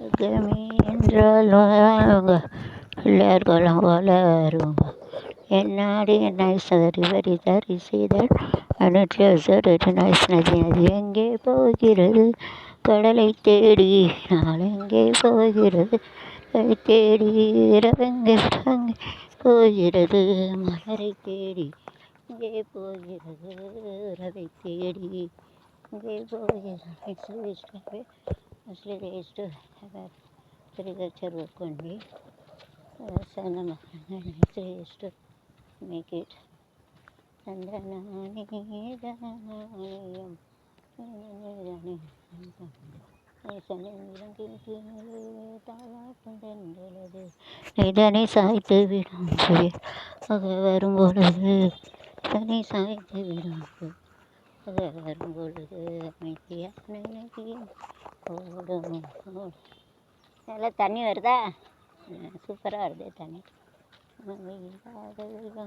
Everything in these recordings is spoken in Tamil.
உலகமே என்றாலும் அவங்க பிள்ளையார்களும் வளருங்க என்னாடி என்னை சரி வரி தரி செய்தால் நைஸ் நதி அது எங்கே போகிறது கடலை தேடி நாள் எங்கே போகிறது தேடி இரவெங்கே போகிறது மலரை தேடி இங்கே போகிறது ரவை தேடி இங்கே போகிறது next mostly they used to have a agriculture work only. Uh, so the they used to make it. இதனை சாய்த்து விடும் புயல் ஆக வரும் பொழுது இதனை சாய்த்து விடும் புயல் ஆக வரும் பொழுது அமைதியான நல்லா தண்ணி வருதா? சூப்பராக வருது தண்ணி. இல்லாத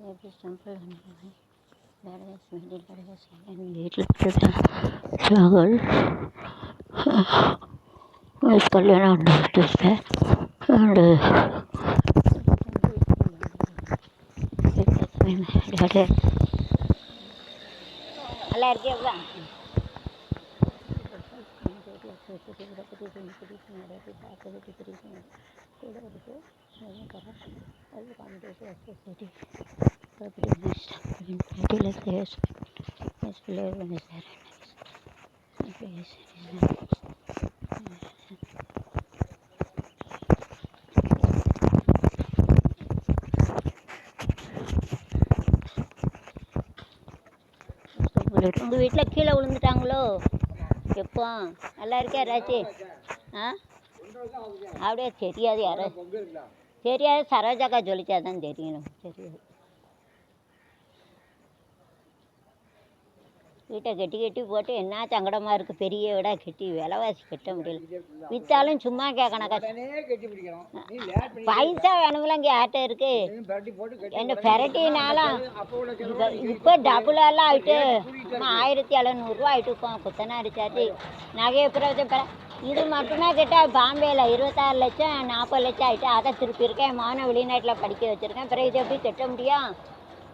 எப்படி சிம்பிள் பண்ணுறது வேலையை செஞ்சு வேலையை செஞ்சு வீட்டில் பிள்ளைகள் கல்யாணம் வந்துட்டு அண்டு நல்லா இருக்கே அவ்வளோ கூட இருக்குது அது காம்படிஷன் and that உங்கள் வீட்டில் கீழே விழுந்துட்டாங்களோ? எப்போ? நல்லா இருக்கியா ராச்சி ஆ? அப்படியே தெரியாது யாரோ தெரியாது சரோஜாக்கா ஜொலிச்சா தான் தெரியணும் தெரியாது வீட்டை கட்டி கட்டி போட்டு என்ன சங்கடமாக இருக்குது பெரிய வீடாக கட்டி விலைவாசி கட்ட முடியல. விற்றாலும் சும்மா கேட்கணும் கஷ்டம் பைசா வேணுமில்ல இங்கே ஆட்டோ இருக்கு? என்ன பெரட்டினாலும் இப்போ இப்போ டபுளெல்லாம் அம்மா, ஆயிரத்தி எழுநூறுவா ஆயிட்டு இப்போ குத்தனாரி சார்ஜ் நகையை பிறகு இது மட்டுமே கேட்டால் பாம்பேயில் இருபத்தாறு லட்சம் நாற்பது லட்சம் ஆயிட்டு அதை திருப்பி இருக்கேன். மகனை வெளிநாட்டில் படிக்க வச்சுருக்கேன். பிறகு இதை எப்படி கட்ட முடியும்?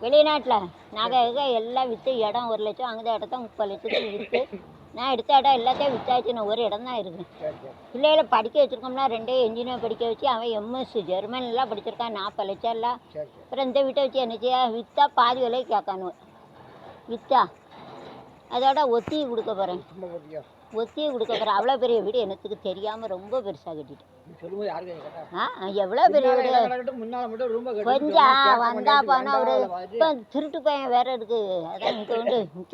வெளிநாட்டில் நகை எல்லாம் விற்று இடம் ஒரு லட்சம் அங்கே இடத்த முப்பது லட்சத்துக்கு விற்று நான் எடுத்த இடம் எல்லாத்தையும் விற்றாச்சு நான் ஒரு இடம் தான் இருக்கேன் பிள்ளைகளை படிக்க வச்சுருக்கோம்னா ரெண்டே இன்ஜினியர் படிக்க வச்சு அவன் எம்எஸ் ஜெர்மனிலாம் படிச்சிருக்கான் நாற்பது லட்சம் எல்லாம். அப்புறம் இந்த வீட்டை வச்சு என்ன செய்ய விற்றா பாதி விலையை கேட்கானுவ. விற்றா அதோட ஒத்தி கொடுக்க போகிறேன் ஒத்தியை கொடுக்க போகிறேன் அவ்வளோ பெரிய வீடு எனக்கு தெரியாமல் ரொம்ப பெருசாக கட்டிட்டேன். ஆ எவ்வளோ பெரிய வீடு? கொஞ்சம் வந்தா போனா ஒரு இப்போ திருட்டு பையன் வேற இருக்கு. அதான் இங்கே வந்து